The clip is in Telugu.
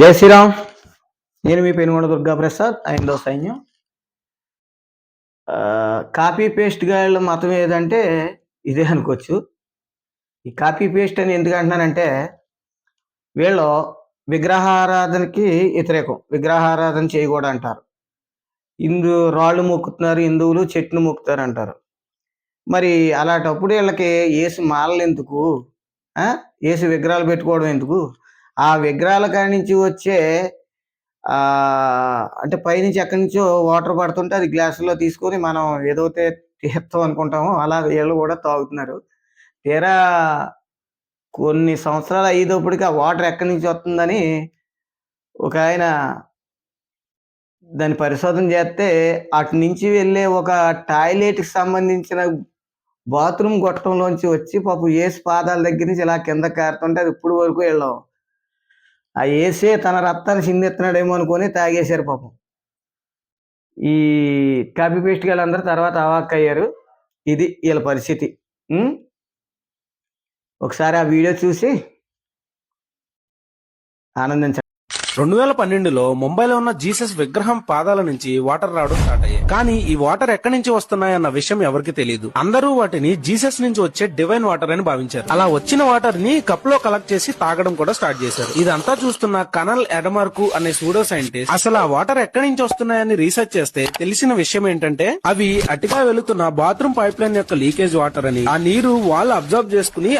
జై శ్రీరామ్. నేను మీ పెనుగొండ దుర్గా ప్రసాద్ ఐందో సైన్యం. కాపీ పేస్ట్ గాయల మతం ఏదంటే ఇదే అనుకోవచ్చు. ఈ కాపీ పేస్ట్ అని ఎందుకు అంటున్నానంటే వీళ్ళు విగ్రహారాధనకి వ్యతిరేకం విగ్రహారాధన చేయకూడదు అంటారు. హిందూ రాళ్ళు మొక్కుతున్నారు హిందువులు చెట్టును మొక్కుతారు అంటారు. మరి అలాంటప్పుడు వీళ్ళకి ఏసు మాలలు ఎందుకు? ఏసు విగ్రహాలు పెట్టుకోవడం ఎందుకు? ఆ విగ్రహాల కాడి నుంచి వచ్చే అంటే పైనుంచి ఎక్కడి నుంచో వాటర్ పడుతుంటే అది గ్లాసులో తీసుకొని మనం ఏదైతే తీర్థం అనుకుంటామో అలా వీళ్ళు కూడా తాగుతున్నారు. తీరా కొన్ని సంవత్సరాలు అయ్యేటప్పటికి ఆ వాటర్ ఎక్కడి నుంచి వస్తుందని ఒక ఆయన దాన్ని పరిశోధన చేస్తే అటు నుంచి వెళ్ళే ఒక టాయిలెట్కి సంబంధించిన బాత్రూమ్ గొట్టంలోంచి వచ్చి పాపం ఏసు పాదాల దగ్గర నుంచి ఇలా కింద కారుతుంటే అది ఇప్పుడు వరకు వెళ్ళాం. ఆ ఏసే తన రక్తాన్ని చిందిస్తున్నాడేమో అనుకొని తాగేశారు పాపం. ఈ కాపీ పేస్ట్ వాళ్ళందరూ తర్వాత అవాక్ అయ్యారు ఇది వీళ్ళ పరిస్థితి. ఒకసారి ఆ వీడియో చూసి ఆనందించండి. రెండు వేల పన్నెండులో ముంబైలో ఉన్న జీసస్ విగ్రహం పాదాల నుంచి వాటర్ రావడం స్టార్ట్ అయ్యాయి. కానీ ఈ వాటర్ ఎక్కడి నుంచి వస్తున్నాయన్న విషయం ఎవరికి తెలియదు అందరూ వాటిని జీసస్ నుంచి వచ్చే డివైన్ వాటర్ అని భావించారు. అలా వచ్చిన వాటర్ని కప్లో కలెక్ట్ చేసి తాగడం కూడా స్టార్ట్ చేశారు. ఇదంతా చూస్తున్న కనల్ ఎడమార్కు అనే సూడో సైంటిస్ట్ అసలు ఆ వాటర్ ఎక్కడి నుంచి వస్తున్నాయని రీసెర్చ్ చేస్తే తెలిసిన విషయం ఏంటంటే అవి అటుగా వెళుతున్న బాత్రూమ్ పైప్ లైన్ యొక్క లీకేజ్ వాటర్ అని. ఆ నీరు వాళ్ళు అబ్జర్వ్ చేసుకుని